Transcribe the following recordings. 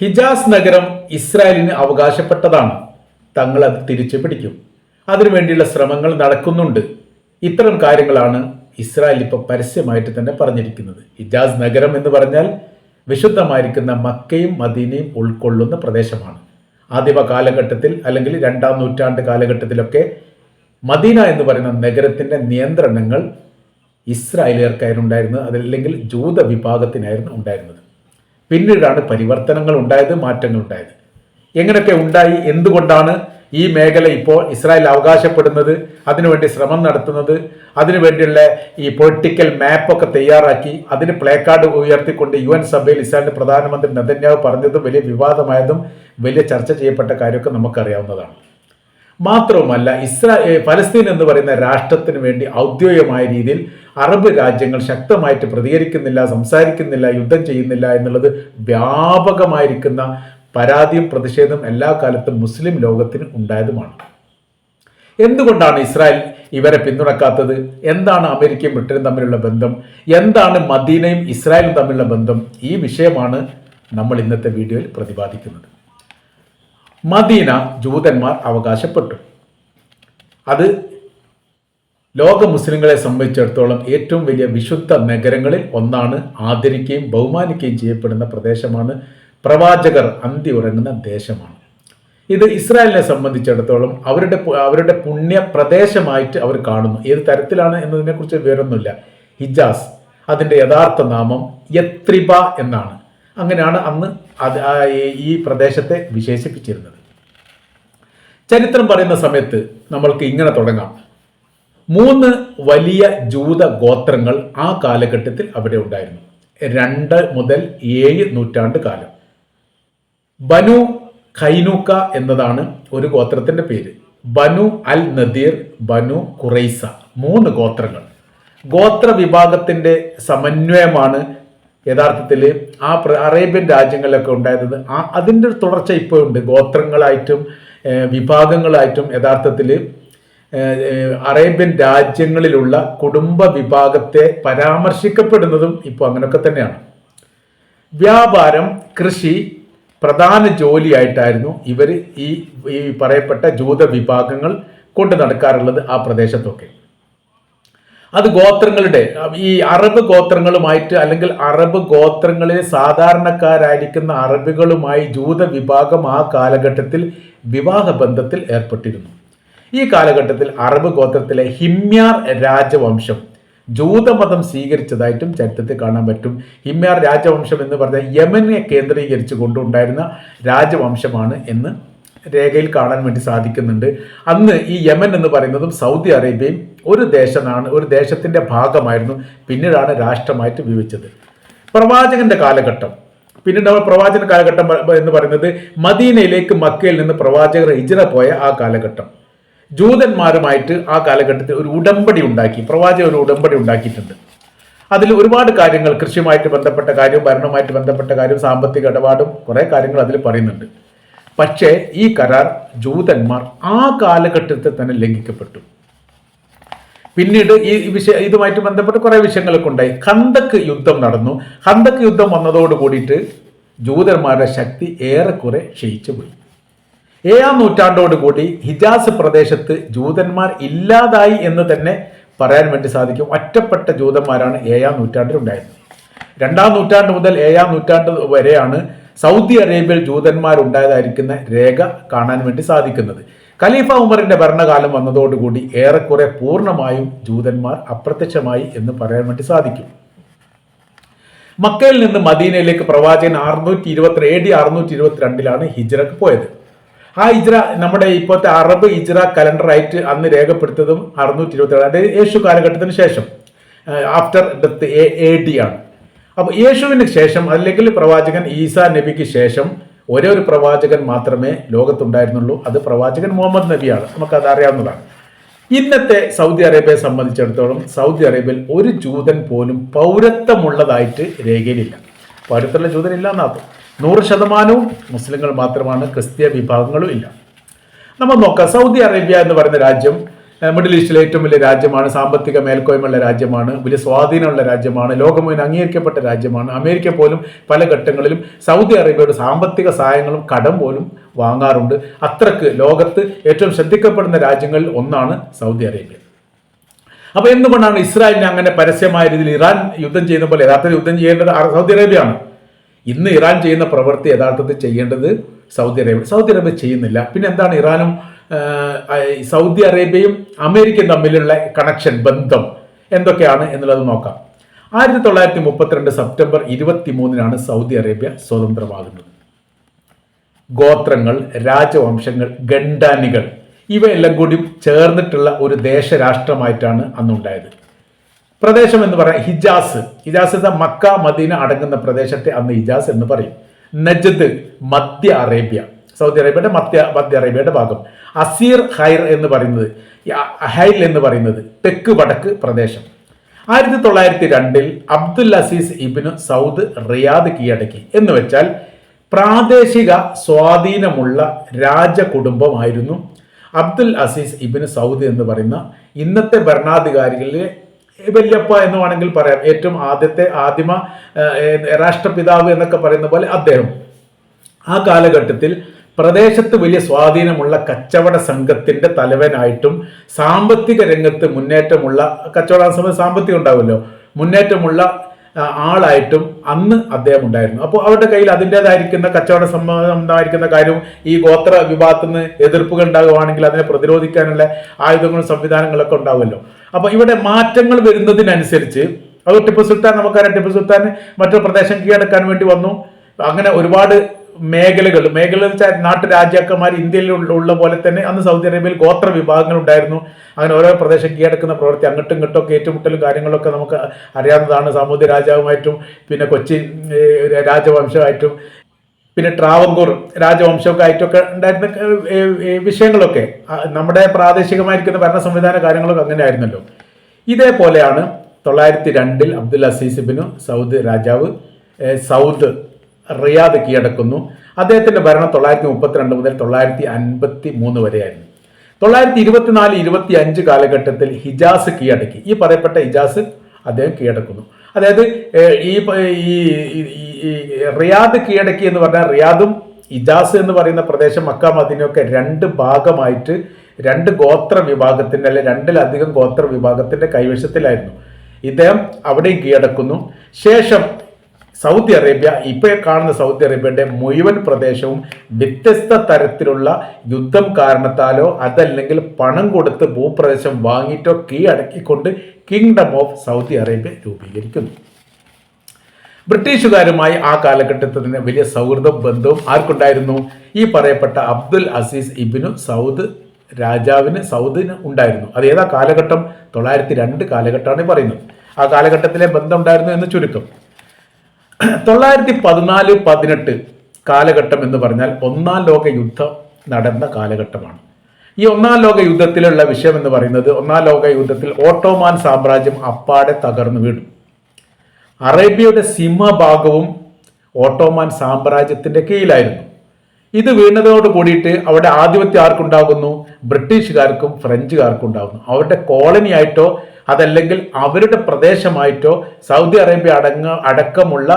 ഹിജാസ് നഗരം ഇസ്രായേലിന് അവകാശപ്പെട്ടതാണ്. തങ്ങൾ അത് തിരിച്ചു പിടിക്കും അതിനുവേണ്ടിയുള്ള ശ്രമങ്ങൾ നടക്കുന്നുണ്ട്. ഇത്തരം കാര്യങ്ങളാണ് ഇസ്രായേൽ ഇപ്പോൾ പരസ്യമായിട്ട് തന്നെ പറഞ്ഞിരിക്കുന്നത്. ഹിജാസ് നഗരം എന്ന് പറഞ്ഞാൽ വിശുദ്ധമായിരിക്കുന്ന മക്കയും മദീനയും ഉൾക്കൊള്ളുന്ന പ്രദേശമാണ്. ആദിമ കാലഘട്ടത്തിൽ അല്ലെങ്കിൽ രണ്ടാം നൂറ്റാണ്ട് കാലഘട്ടത്തിലൊക്കെ മദീന എന്ന് പറയുന്ന നഗരത്തിന്റെ നിയന്ത്രണങ്ങൾ ഇസ്രായേലിയർക്കായിരുന്നു ഉണ്ടായിരുന്നത്. അതല്ലെങ്കിൽ ജൂത വിഭാഗത്തിനായിരുന്നു ഉണ്ടായിരുന്നത്. പിന്നീടാണ് പരിവർത്തനങ്ങൾ ഉണ്ടായത് മാറ്റങ്ങൾ ഉണ്ടായത് എങ്ങനെയൊക്കെ ഉണ്ടായി എന്തുകൊണ്ടാണ് ഈ മേഖല ഇപ്പോൾ ഇസ്രായേൽ അവകാശപ്പെടുന്നത് അതിനുവേണ്ടി ശ്രമം നടത്തുന്നത് അതിനുവേണ്ടിയുള്ള ഈ പൊളിറ്റിക്കൽ മാപ്പൊക്കെ തയ്യാറാക്കി അതിന് പ്ലേ കാർഡ് ഉയർത്തിക്കൊണ്ട് യു എൻ സഭയിൽ ഇസ്രായേലിന്റെ പ്രധാനമന്ത്രി നെതന്യാവ് പറഞ്ഞതും വലിയ വിവാദമായതും വലിയ ചർച്ച ചെയ്യപ്പെട്ട കാര്യമൊക്കെ നമുക്കറിയാവുന്നതാണ്. മാത്രവുമല്ല ഇസ്രായേൽ ഫലസ്തീൻ എന്ന് പറയുന്ന രാഷ്ട്രത്തിന് വേണ്ടി ഔദ്യോഗികമായ രീതിയിൽ അറബ് രാജ്യങ്ങൾ ശക്തമായിട്ട് പ്രതികരിക്കുന്നില്ല സംസാരിക്കുന്നില്ല യുദ്ധം ചെയ്യുന്നില്ല എന്നുള്ളത് വ്യാപകമായിരിക്കുന്ന പരാതിയും പ്രതിഷേധം എല്ലാ കാലത്തും മുസ്ലിം ലോകത്തിന് ഉണ്ടായതുമാണ്. എന്തുകൊണ്ടാണ് ഇസ്രായേൽ ഇവരെ പിന്തുണക്കാത്തത്? എന്താണ് അമേരിക്കയും ബ്രിട്ടനും തമ്മിലുള്ള ബന്ധം? എന്താണ് മദീനയും ഇസ്രായേലും തമ്മിലുള്ള ബന്ധം? ഈ വിഷയമാണ് നമ്മൾ ഇന്നത്തെ വീഡിയോയിൽ പ്രതിപാദിക്കുന്നത്. മദീന ജൂതന്മാർ അവകാശപ്പെട്ടു. അത് ലോക മുസ്ലിങ്ങളെ സംബന്ധിച്ചിടത്തോളം ഏറ്റവും വലിയ വിശുദ്ധ നഗരങ്ങളിൽ ഒന്നാണ് ആദരിക്കുകയും ബഹുമാനിക്കുകയും ചെയ്യപ്പെടുന്ന പ്രദേശമാണ്. പ്രവാചകർ അന്തി ഉറങ്ങുന്ന ദേശമാണ്. ഇത് ഇസ്രായേലിനെ സംബന്ധിച്ചിടത്തോളം അവരുടെ അവരുടെ പുണ്യ പ്രദേശമായിട്ട് അവർ കാണുന്നു. ഏത് തരത്തിലാണ് എന്നതിനെക്കുറിച്ച് വിവരമൊന്നുമില്ല. ഹിജാസ് അതിന്റെ യഥാർത്ഥ നാമം യത്രിബ എന്നാണ്. അങ്ങനെയാണ് അന്ന് ഈ പ്രദേശത്തെ വിശേഷിപ്പിച്ചിരുന്നത്. ചരിത്രം പറയുന്ന സമയത്ത് നമ്മൾക്ക് ഇങ്ങനെ തുടങ്ങാം. മൂന്ന് വലിയ ജൂത ഗോത്രങ്ങൾ ആ കാലഘട്ടത്തിൽ അവിടെ ഉണ്ടായിരുന്നു. രണ്ട് മുതൽ ഏഴ് നൂറ്റാണ്ട് കാലം. ബനു ഖൈനൂക്ക എന്നതാണ് ഒരു ഗോത്രത്തിന്റെ പേര്. ബനു അൽ നദീർ ബനു ഖുറൈസ മൂന്ന് ഗോത്രങ്ങൾ. ഗോത്ര വിഭാഗത്തിന്റെ സമന്വയമാണ് യഥാർത്ഥത്തിൽ ആ അറേബ്യൻ രാജ്യങ്ങളിലൊക്കെ ഉണ്ടായത്. ആ അതിന്റെ തുടർച്ച ഇപ്പോഴുണ്ട്. ഗോത്രങ്ങളായിട്ടും വിഭാഗങ്ങളായിട്ടും യഥാർത്ഥത്തിൽ അറേബ്യൻ രാജ്യങ്ങളിലുള്ള കുടുംബ വിഭാഗത്തെ പരാമർശിക്കപ്പെടുന്നതും ഇപ്പോൾ അങ്ങനെയൊക്കെ തന്നെയാണ്. വ്യാപാരം കൃഷി പ്രധാന ജോലിയായിട്ടായിരുന്നു ഇവർ ഈ ഈ പറയപ്പെട്ട ജൂത വിഭാഗങ്ങൾ കൊണ്ട് നടക്കാറുള്ളത് ആ പ്രദേശത്തൊക്കെ. അത് ഗോത്രങ്ങളുടെ ഈ അറബ് ഗോത്രങ്ങളുമായിട്ട് അല്ലെങ്കിൽ അറബ് ഗോത്രങ്ങളിലെ സാധാരണക്കാരായിരിക്കുന്ന അറബികളുമായി ജൂത വിഭാഗം ആ കാലഘട്ടത്തിൽ വിവാഹ ബന്ധത്തിൽ ഏർപ്പെട്ടിരുന്നു. ഈ കാലഘട്ടത്തിൽ അറബ് ഗോത്രത്തിലെ ഹിമ്യാർ രാജവംശം ജൂതമതം സ്വീകരിച്ചതായിട്ടും ചരിത്രത്തിൽ കാണാൻ പറ്റും. ഹിമ്യാർ രാജവംശം എന്ന് പറഞ്ഞാൽ യമനെ കേന്ദ്രീകരിച്ചു കൊണ്ടുണ്ടായിരുന്ന രാജവംശമാണ് എന്ന് രേഖയിൽ കാണാൻ വേണ്ടി സാധിക്കുന്നുണ്ട്. അന്ന് ഈ യമൻ എന്ന് പറയുന്നതും സൗദി അറേബ്യയും ഒരു ദേശമാണ് ഒരു ദേശത്തിന്റെ ഭാഗമായിരുന്നു പിന്നീടാണ് രാഷ്ട്രമായിട്ട് വിഭജിച്ചത്. പ്രവാചകന്റെ കാലഘട്ടം. പിന്നീട് നമ്മൾ പ്രവാചക കാലഘട്ടം എന്ന് പറയുന്നത് മദീനയിലേക്ക് മക്കയിൽ നിന്ന് പ്രവാചകർ ഹിജ്റ പോയ ആ കാലഘട്ടം. ജൂതന്മാരുമായിട്ട് ആ കാലഘട്ടത്തിൽ ഒരു ഉടമ്പടി ഉണ്ടാക്കി പ്രവാചക ഒരു ഉടമ്പടി ഉണ്ടാക്കിയിട്ടുണ്ട്. അതിൽ ഒരുപാട് കാര്യങ്ങൾ കൃഷിയുമായിട്ട് ബന്ധപ്പെട്ട കാര്യവും ഭരണവുമായിട്ട് ബന്ധപ്പെട്ട കാര്യവും സാമ്പത്തിക ഇടപാടും കുറേ കാര്യങ്ങൾ അതിൽ പറയുന്നുണ്ട്. പക്ഷേ ഈ കരാർ ജൂതന്മാർ ആ കാലഘട്ടത്തിൽ തന്നെ ലംഘിക്കപ്പെട്ടു. പിന്നീട് ഈ വിഷയ ഇതുമായിട്ട് ബന്ധപ്പെട്ട് കുറേ വിഷയങ്ങളൊക്കെ ഉണ്ടായി. ഹന്തക്ക് യുദ്ധം നടന്നു. ഹന്തക്ക് യുദ്ധം വന്നതോട് കൂടിയിട്ട് ജൂതന്മാരുടെ ശക്തി ഏറെക്കുറെ ക്ഷയിച്ചു പോയി ഏഴാം നൂറ്റാണ്ടോട് കൂടി ഹിജാസ് പ്രദേശത്ത് ജൂതന്മാർ ഇല്ലാതായി എന്ന് തന്നെ പറയാൻ വേണ്ടി സാധിക്കും. ഒറ്റപ്പെട്ട ജൂതന്മാരാണ് ഏഴാം നൂറ്റാണ്ടിൽ ഉണ്ടായിരുന്നത് രണ്ടാം നൂറ്റാണ്ട് മുതൽ ഏഴാം നൂറ്റാണ്ട് വരെയാണ് സൗദി അറേബ്യയിൽ ജൂതന്മാരുണ്ടായതായിരിക്കുന്ന രേഖ കാണാൻ വേണ്ടി സാധിക്കുന്നത്. ഖലീഫ ഉമറിന്റെ ഭരണകാലം വന്നതോടുകൂടി ഏറെക്കുറെ പൂർണമായും ജൂതന്മാർ അപ്രത്യക്ഷമായി എന്ന് പറയാൻ വേണ്ടി സാധിക്കും. മക്കയിൽ നിന്ന് മദീനയിലേക്ക് പ്രവാചകൻ അറുന്നൂറ്റി ഇരുപത്തി എ ഡി അറുന്നൂറ്റി ഇരുപത്തിരണ്ടിലാണ് ഹിജ്റക്ക് പോയത്. ആ ഇജ്ര നമ്മുടെ ഇപ്പോഴത്തെ അറബ് ഹിജ്റ കലണ്ടറായിട്ട് അന്ന് രേഖപ്പെടുത്തതും അറുന്നൂറ്റി ഇരുപത്തി ഏഴ് അതായത് യേശു കാലഘട്ടത്തിന് ശേഷം ആഫ്റ്റർ ഡെത്ത് എ ഡി ആണ്. അപ്പോൾ യേശുവിന് ശേഷം അല്ലെങ്കിൽ പ്രവാചകൻ ഈസാ നബിക്ക് ശേഷം ഒരേ ഒരു പ്രവാചകൻ മാത്രമേ ലോകത്തുണ്ടായിരുന്നുള്ളൂ. അത് പ്രവാചകൻ മുഹമ്മദ് നബിയാണ്. നമുക്കത് അറിയാവുന്നതാണ്. ഇന്നത്തെ സൗദി അറേബ്യയെ സംബന്ധിച്ചിടത്തോളം സൗദി അറേബ്യയിൽ ഒരു ജൂതൻ പോലും പൗരത്വമുള്ളതായിട്ട് രേഖയിലില്ല. പൗരത്വമുള്ള ജൂതൻ ഇല്ല എന്നാകും നൂറ് ശതമാനവും മുസ്ലിങ്ങൾ മാത്രമാണ് ക്രിസ്തീയ വിഭാഗങ്ങളും ഇല്ല. നമ്മൾ നോക്കാം. സൗദി അറേബ്യ എന്ന് പറയുന്ന രാജ്യം മിഡിൽ ഈസ്റ്റിലെ ഏറ്റവും വലിയ രാജ്യമാണ് സാമ്പത്തിക മേൽക്കോയ്മയുള്ള രാജ്യമാണ് വലിയ സ്വാധീനമുള്ള രാജ്യമാണ് ലോകം മുഴുവൻ അംഗീകരിക്കപ്പെട്ട രാജ്യമാണ്. അമേരിക്ക പോലും പല ഘട്ടങ്ങളിലും സൗദി അറേബ്യയുടെ സാമ്പത്തിക സഹായങ്ങളും കടം പോലും വാങ്ങാറുണ്ട്. അത്രയ്ക്ക് ലോകത്ത് ഏറ്റവും ശ്രദ്ധിക്കപ്പെടുന്ന രാജ്യങ്ങളിൽ ഒന്നാണ് സൗദി അറേബ്യ. അപ്പൊ എന്തുകൊണ്ടാണ് ഇസ്രായേലിനെ അങ്ങനെ പരസ്യമായ രീതിയിൽ ഇറാൻ യുദ്ധം ചെയ്യുന്ന പോലെ യഥാർത്ഥത്തിൽ യുദ്ധം ചെയ്യേണ്ടത് സൗദി അറേബ്യയാണ്? ഇന്ന് ഇറാൻ ചെയ്യുന്ന പ്രവൃത്തി യഥാർത്ഥത്തിൽ ചെയ്യേണ്ടത് സൗദി അറേബ്യ സൗദി അറേബ്യ ചെയ്യുന്നില്ല. പിന്നെ എന്താണ് ഇറാനും സൗദി അറേബ്യയും അമേരിക്കയും തമ്മിലുള്ള കണക്ഷൻ ബന്ധം എന്തൊക്കെയാണ് എന്നുള്ളത് നോക്കാം. ആയിരത്തി തൊള്ളായിരത്തി മുപ്പത്തിരണ്ട് സെപ്റ്റംബർ ഇരുപത്തി മൂന്നിനാണ് സൗദി അറേബ്യ സ്വതന്ത്രമാകുന്നത്. ഗോത്രങ്ങൾ രാജവംശങ്ങൾ ഗണ്ടാനികൾ ഇവയെല്ലാം കൂടി ചേർന്നിട്ടുള്ള ഒരു ദേശരാഷ്ട്രമായിട്ടാണ് അന്നുണ്ടായത്. പ്രദേശം എന്ന് പറയാം ഹിജാസ്. ഹിജാസ് എന്ന മക്ക മദീന അടങ്ങുന്ന പ്രദേശത്തെ അന്ന് ഹിജാസ് എന്ന് പറയും. നജദ് മധ്യ അറേബ്യ. സൗദി അറേബ്യയുടെ മധ്യ മധ്യ അറേബ്യയുടെ ഭാഗം. അസീർ ഹൈർ എന്ന് പറയുന്നത് ഹൈൽ എന്ന് പറയുന്നത് തെക്ക് വടക്ക് പ്രദേശം. ആയിരത്തി തൊള്ളായിരത്തി രണ്ടിൽ Abdul Aziz Ibn Saud Riyadh കീഴടക്കി. എന്ന് വെച്ചാൽ പ്രാദേശിക സ്വാധീനമുള്ള രാജകുടുംബമായിരുന്നു അബ്ദുൽ അസീസ് ഇബിന് സൗദ് എന്ന് പറയുന്ന ഇന്നത്തെ ഭരണാധികാരികളിലെ വല്യപ്പ എന്ന് വേണമെങ്കിൽ പറയാം. ഏറ്റവും ആദ്യത്തെ ആദിമ രാഷ്ട്രപിതാവ് എന്നൊക്കെ പറയുന്ന പോലെ അദ്ദേഹം. ആ കാലഘട്ടത്തിൽ പ്രദേശത്ത് വലിയ സ്വാധീനമുള്ള കച്ചവട സംഘത്തിന്റെ തലവനായിട്ടും സാമ്പത്തിക രംഗത്ത് മുന്നേറ്റമുള്ള കച്ചവട സമയത്ത് സാമ്പത്തികം ഉണ്ടാവുമല്ലോ. മുന്നേറ്റമുള്ള ആളായിട്ടും അന്ന് അദ്ദേഹം ഉണ്ടായിരുന്നു. അപ്പോൾ അവരുടെ കയ്യിൽ അതിന്റെതായിരിക്കുന്ന കച്ചവട സംബന്ധമായിരിക്കുന്ന കാര്യവും ഈ ഗോത്ര വിഭാഗത്തിൽ നിന്ന് എതിർപ്പുകൾ ഉണ്ടാകുവാണെങ്കിൽ അതിനെ പ്രതിരോധിക്കാനുള്ള ആയുധങ്ങളും സംവിധാനങ്ങളൊക്കെ ഉണ്ടാവുമല്ലോ. അപ്പോൾ ഇവിടെ മാറ്റങ്ങൾ വരുന്നതിനനുസരിച്ച് അത് ടിപ്പു സുൽത്താൻ നമുക്കറിയാം ടിപ്പു സുൽത്താൻ മറ്റൊരു പ്രദേശം കീഴടക്കാൻ വേണ്ടി വന്നു. അങ്ങനെ ഒരുപാട് മേഖലകൾ മേഖല വെച്ചാൽ നാട്ടുരാജാക്കന്മാർ ഇന്ത്യയിൽ ഉള്ള- പോലെ തന്നെ അന്ന് സൗദി അറേബ്യയിൽ ഗോത്ര വിഭാഗങ്ങൾ ഉണ്ടായിരുന്നു. അങ്ങനെ ഓരോ പ്രദേശം കീഴടക്കുന്ന പ്രവൃത്തി അങ്ങോട്ടും ഇങ്ങോട്ടും ഒക്കെ ഏറ്റുമുട്ടലും കാര്യങ്ങളൊക്കെ നമുക്ക് അറിയാവുന്നതാണ് സാമൂതി രാജാവുമായിട്ടും പിന്നെ കൊച്ചി രാജവംശമായിട്ടും പിന്നെ ട്രാവങ്കൂർ രാജവംശമൊക്കെ ആയിട്ടൊക്കെ ഉണ്ടായിരുന്ന വിഷയങ്ങളൊക്കെ നമ്മുടെ പ്രാദേശികമായിരിക്കുന്ന ഭരണ സംവിധാന കാര്യങ്ങളൊക്കെ അങ്ങനെ ആയിരുന്നല്ലോ ഇതേപോലെയാണ് തൊള്ളായിരത്തി രണ്ടിൽ അബ്ദുൽ അസീസ് ബിനു സൗദ് രാജാവ് സൗദ് റിയാദ് കീഴടക്കുന്നു. അദ്ദേഹത്തിന്റെ ഭരണം തൊള്ളായിരത്തി മുപ്പത്തിരണ്ട് മുതൽ തൊള്ളായിരത്തി അൻപത്തി മൂന്ന് വരെയായിരുന്നു. തൊള്ളായിരത്തി ഇരുപത്തിനാല് ഇരുപത്തി അഞ്ച് കാലഘട്ടത്തിൽ ഹിജാസ് കീഴടക്കി. ഈ പറയപ്പെട്ട ഹിജാസ് അദ്ദേഹം കീഴടക്കുന്നു. അതായത് ഈ ഈ റിയാദ് കീഴടക്കി എന്ന് പറഞ്ഞാൽ റിയാദും ഇജാസ് എന്ന് പറയുന്ന പ്രദേശം മക്ക മദീനയൊക്കെ രണ്ട് ഭാഗമായിട്ട് രണ്ട് ഗോത്ര വിഭാഗത്തിന്റെ അല്ലെ രണ്ടിലധികം ഗോത്ര വിഭാഗത്തിന്റെ കൈവശത്തിലായിരുന്നു. ഇദ്ദേഹം അവിടെയും കീഴടക്കുന്നു. ശേഷം സൗദി അറേബ്യ ഇപ്പോൾ കാണുന്ന സൗദി അറേബ്യയുടെ മുഴുവൻ പ്രദേശവും വ്യത്യസ്ത തരത്തിലുള്ള യുദ്ധം കാരണത്താലോ അതല്ലെങ്കിൽ പണം കൊടുത്ത് ഭൂപ്രദേശം വാങ്ങിയിട്ടോ കീഴടക്കിക്കൊണ്ട് കിങ്ഡം ഓഫ് സൗദി അറേബ്യ രൂപീകരിക്കുന്നു. ബ്രിട്ടീഷുകാരുമായി ആ കാലഘട്ടത്തിൽ വലിയ സൗഹൃദ ബന്ധവും ആർക്കുണ്ടായിരുന്നു? ഈ പറയപ്പെട്ട അബ്ദുൽ അസീസ് ഇബിനു സൗദ് രാജാവിന് സൗദിന് ഉണ്ടായിരുന്നു. അത് ഏതാ കാലഘട്ടം? തൊള്ളായിരത്തി രണ്ട് കാലഘട്ടമാണ് പറയുന്നത്. ആ കാലഘട്ടത്തിലെ ബന്ധം ഉണ്ടായിരുന്നു എന്ന് ചുരുക്കം. തൊള്ളായിരത്തി പതിനാല് പതിനെട്ട് കാലഘട്ടം എന്ന് പറഞ്ഞാൽ ഒന്നാം ലോക യുദ്ധം നടന്ന കാലഘട്ടമാണ്. ഈ ഒന്നാം ലോക യുദ്ധത്തിലുള്ള വിഷയം എന്ന് പറയുന്നത് ഒന്നാം ലോക യുദ്ധത്തിൽ ഓട്ടോമാൻ സാമ്രാജ്യം അപ്പാടെ തകർന്നു വീണു. അറേബ്യയുടെ സിംഹഭാഗവും ഓട്ടോമാൻ സാമ്രാജ്യത്തിന്റെ കീഴിലായിരുന്നു. ഇത് വീണതോട് കൂടിയിട്ട് അവിടെ ആധിപത്യം ആർക്കുണ്ടാകുന്നു? ബ്രിട്ടീഷുകാർക്കും ഫ്രഞ്ചുകാർക്കും ഉണ്ടാകുന്നു അവരുടെ കോളനി ആയിട്ടോ അതല്ലെങ്കിൽ അവരുടെ പ്രദേശമായിട്ടോ സൗദി അറേബ്യ അടങ്ങ അടക്കമുള്ള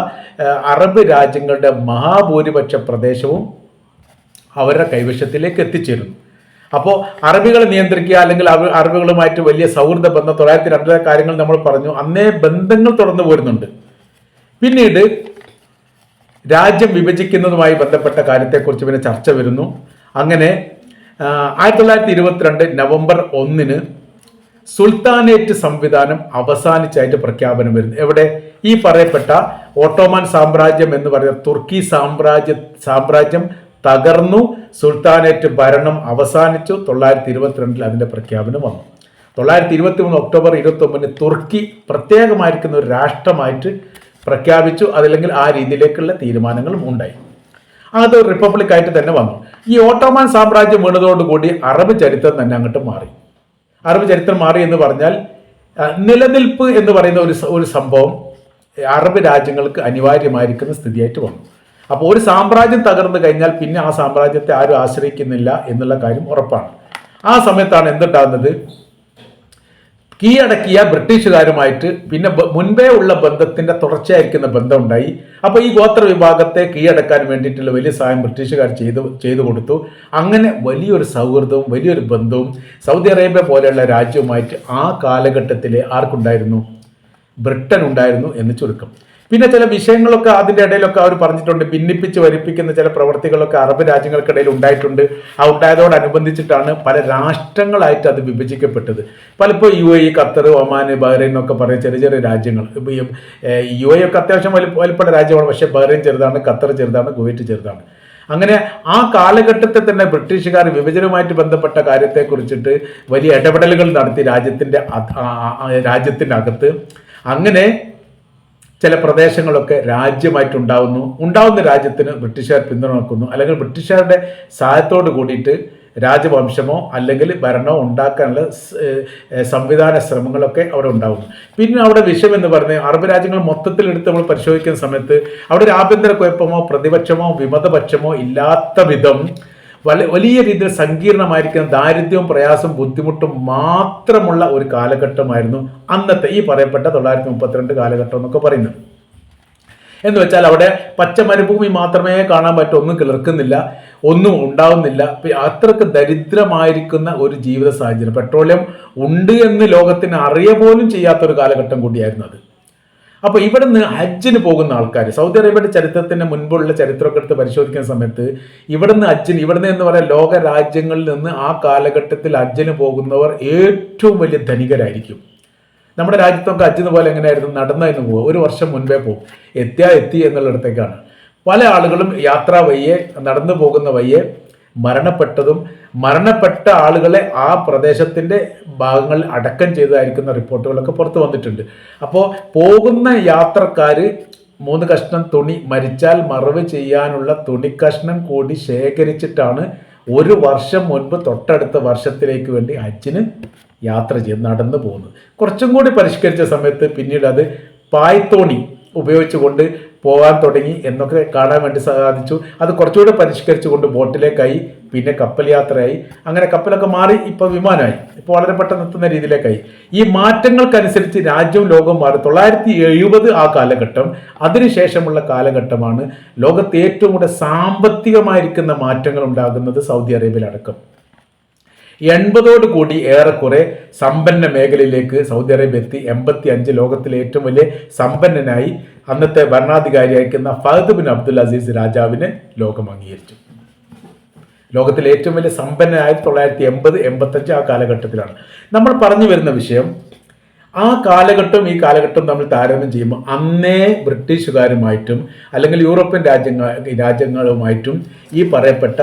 അറബ് രാജ്യങ്ങളുടെ മഹാഭൂരിപക്ഷ പ്രദേശവും അവരുടെ കൈവശത്തിലേക്ക് എത്തിച്ചേരുന്നു. അപ്പോൾ അറബികളെ നിയന്ത്രിക്കുക അല്ലെങ്കിൽ അവർ അറബികളുമായിട്ട് വലിയ സൗഹൃദ ബന്ധം തൊള്ളായിരത്തി രണ്ടിലെ കാര്യങ്ങൾ നമ്മൾ പറഞ്ഞു അന്നേ ബന്ധങ്ങൾ തുടർന്നു പോരുന്നുണ്ട്. പിന്നീട് രാജ്യം വിഭജിക്കുന്നതുമായി ബന്ധപ്പെട്ട കാര്യത്തെക്കുറിച്ച് പിന്നെ ചർച്ച വരുന്നു. അങ്ങനെ ആയിരത്തി തൊള്ളായിരത്തി ഇരുപത്തിരണ്ട് നവംബർ ഒന്നിന് സുൽത്താനേറ്റ് സംവിധാനം അവസാനിച്ചായിട്ട് പ്രഖ്യാപനം വരുന്നു. എവിടെ? ഈ പറയപ്പെട്ട ഓട്ടോമാൻ സാമ്രാജ്യം എന്ന് പറയുന്ന തുർക്കി സാമ്രാജ്യ സാമ്രാജ്യം തകർന്നു സുൽത്താനേറ്റ് ഭരണം അവസാനിച്ചു തൊള്ളായിരത്തി ഇരുപത്തിരണ്ടിൽ അതിന്റെ പ്രഖ്യാപനം വന്നു. തൊള്ളായിരത്തി ഇരുപത്തി മൂന്ന് ഒക്ടോബർ ഇരുപത്തി ഒമ്പതിന് തുർക്കി പ്രത്യേകമായിരിക്കുന്ന ഒരു രാഷ്ട്രമായിട്ട് പ്രഖ്യാപിച്ചു അതല്ലെങ്കിൽ ആ രീതിയിലേക്കുള്ള തീരുമാനങ്ങളും ഉണ്ടായി. അത് റിപ്പബ്ലിക് ആയിട്ട് തന്നെ വന്നു. ഈ ഓട്ടോമാൻ സാമ്രാജ്യം വീണതോടുകൂടി അറബ് ചരിത്രം തന്നെ അങ്ങോട്ട് മാറി. അറബ് ചരിത്രം മാറി എന്ന് പറഞ്ഞാൽ നിലനിൽപ്പ് എന്ന് പറയുന്ന ഒരു ഒരു സംഭവം അറബ് രാജ്യങ്ങൾക്ക് അനിവാര്യമായിരിക്കുന്ന സ്ഥിതിയായിട്ട് വന്നു. അപ്പോൾ ഒരു സാമ്രാജ്യം തകർന്നു കഴിഞ്ഞാൽ പിന്നെ ആ സാമ്രാജ്യത്തെ ആരും ആശ്രയിക്കുന്നില്ല എന്നുള്ള കാര്യം ഉറപ്പാണ്. ആ സമയത്താണ് എന്തുണ്ടാകുന്നത്? കീഴടക്കിയ ബ്രിട്ടീഷുകാരുമായിട്ട് പിന്നെ മുൻപേ ഉള്ള ബന്ധത്തിന്റെ തുടർച്ചയായിരിക്കുന്ന ബന്ധം ഉണ്ടായി അപ്പോൾ ഈ ഗോത്ര വിഭാഗത്തെ കീഴടക്കാൻ വേണ്ടിയിട്ടുള്ള വലിയ സഹായം ബ്രിട്ടീഷുകാർ ചെയ്തു ചെയ്തു കൊടുത്തു. അങ്ങനെ വലിയൊരു സൗഹൃദവും വലിയൊരു ബന്ധവും സൗദി അറേബ്യ പോലെയുള്ള രാജ്യവുമായിട്ട് ആ കാലഘട്ടത്തിൽ ആർക്കുണ്ടായിരുന്നു? ബ്രിട്ടൻ ഉണ്ടായിരുന്നു എന്ന് ചുരുക്കം. പിന്നെ ചില വിഷയങ്ങളൊക്കെ അതിന്റെ ഇടയിലൊക്കെ അവർ പറഞ്ഞിട്ടുണ്ട് ഭിന്നിപ്പിച്ച് വരിപ്പിക്കുന്ന ചില പ്രവർത്തികളൊക്കെ അറബ് രാജ്യങ്ങൾക്കിടയിൽ ഉണ്ടായിട്ടുണ്ട്. ആ ഉണ്ടായതോടനുബന്ധിച്ചിട്ടാണ് പല രാഷ്ട്രങ്ങളായിട്ട് അത് വിഭജിക്കപ്പെട്ടത്. പലപ്പോൾ U A Qatar Oman Bahrain എന്നൊക്കെ പറയും ചെറിയ ചെറിയ രാജ്യങ്ങൾ. യു എ ഒക്കെ അത്യാവശ്യം വലിപ്പ വലിപ്പമുള്ള രാജ്യമാണ്. പക്ഷേ ബഹ്റൈൻ ചെറുതാണ് ഖത്തർ ചെറുതാണ് കുവൈറ്റ് ചെറുതാണ്. അങ്ങനെ ആ കാലഘട്ടത്തിൽ തന്നെ ബ്രിട്ടീഷുകാർ വിഭജനവുമായിട്ട് ബന്ധപ്പെട്ട കാര്യത്തെക്കുറിച്ചിട്ട് വലിയ ഇടപെടലുകൾ നടത്തി രാജ്യത്തിന്റെ രാജ്യത്തിന്റെ അങ്ങനെ ചില പ്രദേശങ്ങളൊക്കെ രാജ്യമായിട്ടുണ്ടാവുന്നു. ഉണ്ടാവുന്ന രാജ്യത്തിന് ബ്രിട്ടീഷുകാർ പിന്തുണക്കുന്നു. അല്ലെങ്കിൽ ബ്രിട്ടീഷുകാരുടെ സഹായത്തോട് കൂടിയിട്ട് രാജവംശമോ അല്ലെങ്കിൽ ഭരണമോ ഉണ്ടാക്കാനുള്ള സംവിധാന ശ്രമങ്ങളൊക്കെ അവിടെ ഉണ്ടാവുന്നു പിന്നെ അവിടെ വിഷയം എന്ന് പറഞ്ഞ് അറബ് രാജ്യങ്ങൾ മൊത്തത്തിൽ എടുത്ത് നമ്മൾ പരിശോധിക്കുന്ന സമയത്ത് അവിടെ ഒരു ആഭ്യന്തര കുഴപ്പമോ പ്രതിപക്ഷമോ വിമതപക്ഷമോ ഇല്ലാത്ത വിധം വലിയ രീതിയിൽ സങ്കീർണമായിരിക്കുന്ന ദാരിദ്ര്യവും പ്രയാസവും ബുദ്ധിമുട്ടും മാത്രമുള്ള ഒരു കാലഘട്ടമായിരുന്നു അന്നത്തെ ഈ പറയപ്പെട്ട തൊള്ളായിരത്തി മുപ്പത്തിരണ്ട് കാലഘട്ടം എന്നൊക്കെ പറയുന്നത്. എന്ന് വെച്ചാൽ അവിടെ പച്ച മരുഭൂമി മാത്രമേ കാണാൻ പറ്റൂ ഒന്നും കിളിർക്കുന്നില്ല ഒന്നും ഉണ്ടാവുന്നില്ല. അത്രയ്ക്ക് ദരിദ്രമായിരിക്കുന്ന ഒരു ജീവിത സാഹചര്യം പെട്രോളിയം ഉണ്ട് എന്ന് ലോകത്തിന് അറിയ പോലും ചെയ്യാത്ത ഒരു കാലഘട്ടം കൂടിയായിരുന്നു അത്. അപ്പോൾ ഇവിടുന്ന് ഹജ്ജിന് പോകുന്ന ആൾക്കാർ സൗദി അറേബ്യയുടെ ചരിത്രത്തിന് മുൻപുള്ള ചരിത്രമൊക്കെ എടുത്ത് പരിശോധിക്കുന്ന സമയത്ത് ഇവിടുന്ന് ഹജ്ജിന് ഇവിടുന്ന് എന്ന് പറയാൻ ലോക രാജ്യങ്ങളിൽ നിന്ന് ആ കാലഘട്ടത്തിൽ ഹജ്ജിന് പോകുന്നവർ ഏറ്റവും വലിയ ധനികരായിരിക്കും. നമ്മുടെ രാജ്യത്തൊക്കെ ഹജ്ജിന് പോലെ എങ്ങനെയായിരുന്നു? നടന്നതിന് പോകും ഒരു വർഷം മുൻപേ പോകും എത്തിയാ എത്തി എന്നുള്ളിടത്തേക്കാണ്. പല ആളുകളും യാത്രാ വയ്യെ നടന്നു പോകുന്ന വയ്യെ മരണപ്പെട്ടതും മരണപ്പെട്ട ആളുകളെ ആ പ്രദേശത്തിന്റെ ഭാഗങ്ങളിൽ അടക്കം ചെയ്തതായിരിക്കുന്ന റിപ്പോർട്ടുകളൊക്കെ പുറത്ത് വന്നിട്ടുണ്ട്. അപ്പോൾ പോകുന്ന യാത്രക്കാർ മൂന്ന് കഷ്ണം തുണി മരിച്ചാൽ മറവ് ചെയ്യാനുള്ള തുണി കഷ്ണം കൂടി ശേഖരിച്ചിട്ടാണ് ഒരു വർഷം മുൻപ് തൊട്ടടുത്ത വർഷത്തിലേക്ക് വേണ്ടി അച്ഛന് യാത്ര ചെയ്ത് നടന്നു പോകുന്നത്. കുറച്ചും കൂടി പരിഷ്കരിച്ച സമയത്ത് പിന്നീട് അത് പായ്ത്തോണി ഉപയോഗിച്ചുകൊണ്ട് പോകാൻ തുടങ്ങി എന്നൊക്കെ കാണാൻ വേണ്ടി സാധിച്ചു. അത് കുറച്ചുകൂടി പരിഷ്കരിച്ചുകൊണ്ട് ബോട്ടിലേക്കായി പിന്നെ കപ്പൽ യാത്രയായി. അങ്ങനെ കപ്പലൊക്കെ മാറി ഇപ്പോൾ വിമാനമായി. ഇപ്പോൾ വളരെ പെട്ടെന്ന് എത്തുന്ന രീതിയിലേക്കായി. ഈ മാറ്റങ്ങൾക്കനുസരിച്ച് രാജ്യവും ലോകവും മാറി. തൊള്ളായിരത്തി എഴുപത് ആ കാലഘട്ടം അതിനുശേഷമുള്ള കാലഘട്ടമാണ് ലോകത്ത് ഏറ്റവും കൂടുതൽ സാമ്പത്തികമായിരിക്കുന്ന മാറ്റങ്ങൾ ഉണ്ടാകുന്നത് സൗദി അറേബ്യയിലടക്കം. എൺപതോട് കൂടി ഏറെക്കുറെ സമ്പന്ന മേഖലയിലേക്ക് സൗദി അറേബ്യ എത്തി. എൺപത്തി അഞ്ച് ലോകത്തിലെ ഏറ്റവും വലിയ സമ്പന്നനായി അന്നത്തെ ഭരണാധികാരിയായിരിക്കുന്ന ഫഹദ് ബിൻ അബ്ദുൽ അസീസ് രാജാവിനെ ലോകം അംഗീകരിച്ചു. ലോകത്തിലെ ഏറ്റവും വലിയ സമ്പന്നനായ തൊള്ളായിരത്തി എൺപത് എൺപത്തഞ്ച് ആ കാലഘട്ടത്തിലാണ്. നമ്മൾ പറഞ്ഞു വരുന്ന വിഷയം ആ കാലഘട്ടം ഈ കാലഘട്ടം തമ്മിൽ താരതമ്യം ചെയ്യുമ്പോൾ അന്നേ ബ്രിട്ടീഷുകാരുമായിട്ടും അല്ലെങ്കിൽ യൂറോപ്യൻ രാജ്യങ്ങൾ രാജ്യങ്ങളുമായിട്ടും ഈ പറയപ്പെട്ട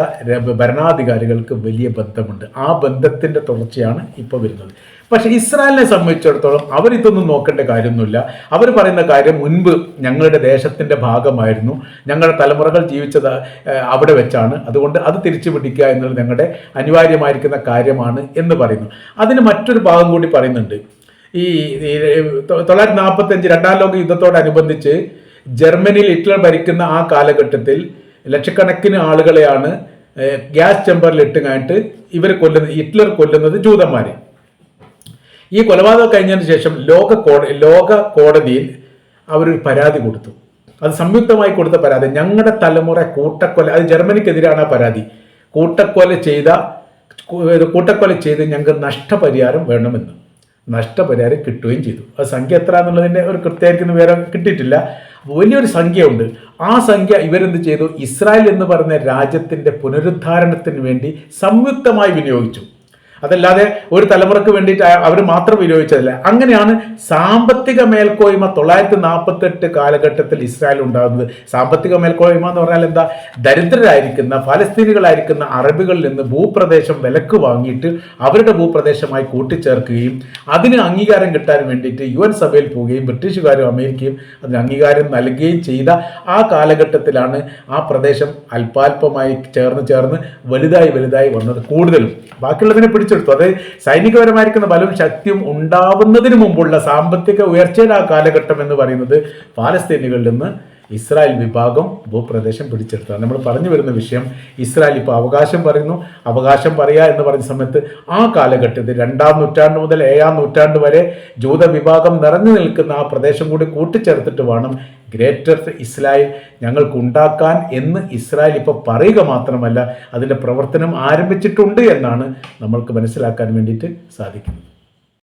ഭരണാധികാരികൾക്ക് വലിയ ബന്ധമുണ്ട്. ആ ബന്ധത്തിന്റെ തുടർച്ചയാണ് ഇപ്പോൾ വരുന്നത്. പക്ഷേ ഇസ്രായേലിനെ സംബന്ധിച്ചിടത്തോളം അവരിതൊന്നും നോക്കേണ്ട കാര്യമൊന്നുമില്ല. അവർ പറയുന്ന കാര്യം മുൻപ് ഞങ്ങളുടെ ദേശത്തിന്റെ ഭാഗമായിരുന്നു. ഞങ്ങളുടെ തലമുറകൾ ജീവിച്ചത് അവിടെ വെച്ചാണ്. അതുകൊണ്ട് അത് തിരിച്ചു പിടിക്കുക എന്നുള്ളത് ഞങ്ങളുടെ അനിവാര്യമായിരിക്കുന്ന കാര്യമാണ് എന്ന് പറയുന്നു. അതിന് മറ്റൊരു ഭാഗം കൂടി പറയുന്നുണ്ട്. ഈ തൊള്ളായിരത്തി നാൽപ്പത്തി അഞ്ച് രണ്ടാം ലോക യുദ്ധത്തോടനുബന്ധിച്ച് ജർമ്മനിയിൽ ഹിറ്റ്ലർ ഭരിക്കുന്ന ആ കാലഘട്ടത്തിൽ ലക്ഷക്കണക്കിന് ആളുകളെയാണ് ഗ്യാസ് ചെമ്പറിൽ ഇട്ടുകായിട്ട് ഇവർ കൊല്ലുന്നത് ഹിറ്റ്ലർ കൊല്ലുന്നത് ജൂതന്മാരെ. ഈ കൊലപാതകം കഴിഞ്ഞതിന് ശേഷം ലോക കോടതി ലോക കോടതിയിൽ അവരൊരു പരാതി കൊടുത്തു. അത് സംയുക്തമായി കൊടുത്ത പരാതി. ഞങ്ങളുടെ തലമുറ കൂട്ടക്കൊല അത് ജർമ്മനിക്കെതിരാണ് ആ പരാതി. കൂട്ടക്കൊല ചെയ്ത കൂട്ടക്കൊല ചെയ്ത് ഞങ്ങൾക്ക് നഷ്ടപരിഹാരം വേണമെന്ന്. നഷ്ടപരിഹാരം കിട്ടുകയും ചെയ്തു. അത് സംഖ്യ എത്ര എന്നുള്ളതിന്റെ ഒരു കൃത്യമായിരിക്കുന്ന വേറെ കിട്ടിയിട്ടില്ല. വലിയൊരു സംഖ്യയുണ്ട്. ആ സംഖ്യ ഇവരെന്ത് ചെയ്തു? ഇസ്രായേൽ എന്ന് പറയുന്ന രാജ്യത്തിന്റെ പുനരുദ്ധാരണത്തിന് വേണ്ടി സംയുക്തമായി വിനിയോഗിച്ചു. അതല്ലാതെ ഒരു തലമുറയ്ക്ക് വേണ്ടിയിട്ട് അവർ മാത്രം വിനിയോഗിച്ചതല്ല. അങ്ങനെയാണ് സാമ്പത്തിക മേൽക്കോയ്മ തൊള്ളായിരത്തി നാൽപ്പത്തെട്ട് കാലഘട്ടത്തിൽ ഇസ്രായേൽ ഉണ്ടാകുന്നത്. സാമ്പത്തിക മേൽക്കോയ്മ എന്ന് പറഞ്ഞാൽ എന്താ? ദരിദ്രരായിരിക്കുന്ന ഫലസ്തീനികളായിരിക്കുന്ന അറബികളിൽ നിന്ന് ഭൂപ്രദേശം വിലക്ക് വാങ്ങിയിട്ട് അവരുടെ ഭൂപ്രദേശമായി കൂട്ടിച്ചേർക്കുകയും അതിന് അംഗീകാരം കിട്ടാൻ വേണ്ടിയിട്ട് യു എൻ സഭയിൽ പോവുകയും ബ്രിട്ടീഷുകാരും അമേരിക്കയും അതിന് അംഗീകാരം നൽകുകയും ചെയ്ത ആ കാലഘട്ടത്തിലാണ് ആ പ്രദേശം അല്പാൽപമായി ചേർന്ന് ചേർന്ന് വലുതായി വലുതായി വന്നത് കൂടുതലും. ബാക്കിയുള്ളതിനെ പിടിച്ചെടുത്തു അത് സൈനികപരമായിരിക്കുന്ന ബലവും ശക്തിയും ഉണ്ടാവുന്നതിന് മുമ്പുള്ള സാമ്പത്തിക ഉയർച്ചയുടെ ആ കാലഘട്ടം എന്ന് പറയുന്നത് പാലസ്തീനുകളിൽ നിന്ന് ഇസ്രായേൽ വിഭാഗം ഭൂപ്രദേശം പിടിച്ചെടുത്തതാണ്. നമ്മൾ പറഞ്ഞു വരുന്ന വിഷയം ഇസ്രായേൽ ഇപ്പോൾ അവകാശം പറയുന്നു. അവകാശം പറയുക എന്ന് പറഞ്ഞ സമയത്ത് ആ കാലഘട്ടത്തിൽ രണ്ടാം നൂറ്റാണ്ട് മുതൽ ഏഴാം നൂറ്റാണ്ട് വരെ ജൂത വിഭാഗം നിറഞ്ഞു നിൽക്കുന്ന ആ പ്രദേശം കൂടി കൂട്ടിച്ചേർത്തിട്ട് വേണം ഗ്രേറ്റർ ഇസ്രായേൽ ഞങ്ങൾക്ക് ഉണ്ടാക്കാൻ എന്ന് ഇസ്രായേൽ ഇപ്പോൾ പറയുക മാത്രമല്ല അതിന്റെ പ്രവർത്തനം ആരംഭിച്ചിട്ടുണ്ട് എന്നാണ് നമ്മൾക്ക് മനസ്സിലാക്കാൻ വേണ്ടിയിട്ട് സാധിക്കുന്നത്.